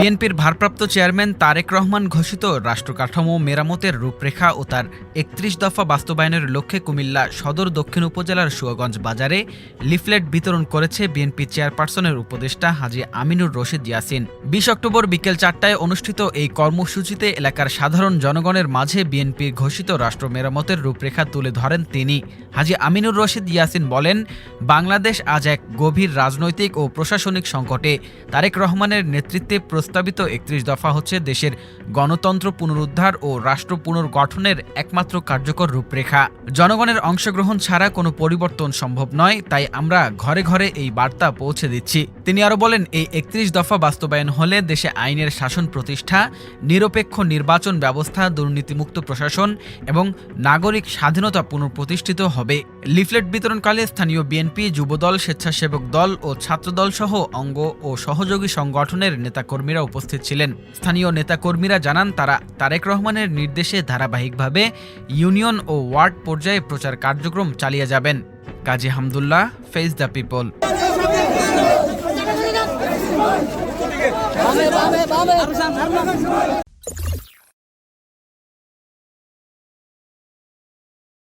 বিএনপির ভারপ্রাপ্ত চেয়ারম্যান তারেক রহমান ঘোষিত রাষ্ট্রকাঠামো মেরামতের রূপরেখা ও তার একত্রিশ দফা বাস্তবায়নের লক্ষ্যে কুমিল্লা সদর দক্ষিণ উপজেলার সুয়াগঞ্জ বাজারে লিফলেট বিতরণ করেছে বিএনপি চেয়ারপারসনের উপদেষ্টা হাজি আমিনুর রশিদ ইয়াসিন। বিশ অক্টোবর বিকেল চারটায় অনুষ্ঠিত এই কর্মসূচিতে এলাকার সাধারণ জনগণের মাঝে বিএনপির ঘোষিত রাষ্ট্র মেরামতের রূপরেখা তুলে ধরেন তিনি। হাজি আমিনুর রশিদ ইয়াসিন বলেন, বাংলাদেশ আজ এক গভীর রাজনৈতিক ও প্রশাসনিক সংকটে। তারেক রহমানের নেতৃত্বে প্রস্তাবিত একত্রিশ দফা হচ্ছে দেশের গণতন্ত্র পুনরুদ্ধার ও রাষ্ট্র পুনর্গঠনের একমাত্র কার্যকর রূপরেখা। জনগণের অংশগ্রহণ ছাড়া কোনো পরিবর্তন সম্ভব নয়, তাই আমরা ঘরে ঘরে এই বার্তা পৌঁছে দিচ্ছি। তিনি আরও বলেন, এই একত্রিশ দফা বাস্তবায়ন হলে দেশে আইনের শাসন প্রতিষ্ঠা, নিরপেক্ষ নির্বাচন ব্যবস্থা, দুর্নীতিমুক্ত প্রশাসন এবং নাগরিক স্বাধীনতা পুনঃপ্রতিষ্ঠিত হবে। লিফলেট বিতরণকালে স্থানীয় বিএনপি, যুবদল, স্বেচ্ছাসেবক দল ও ছাত্রদল সহ অঙ্গ ও সহযোগী সংগঠনের নেতাকর্মীরা উপস্থিত ছিলেন। স্থানীয় নেতাকর্মীরা জানান, তারা তারেক রহমানের নির্দেশে ধারাবাহিকভাবে ইউনিয়ন ও ওয়ার্ড পর্যায়ে প্রচার কার্যক্রম চালিয়ে যাবেন। Kazi Hamdullah, face the people.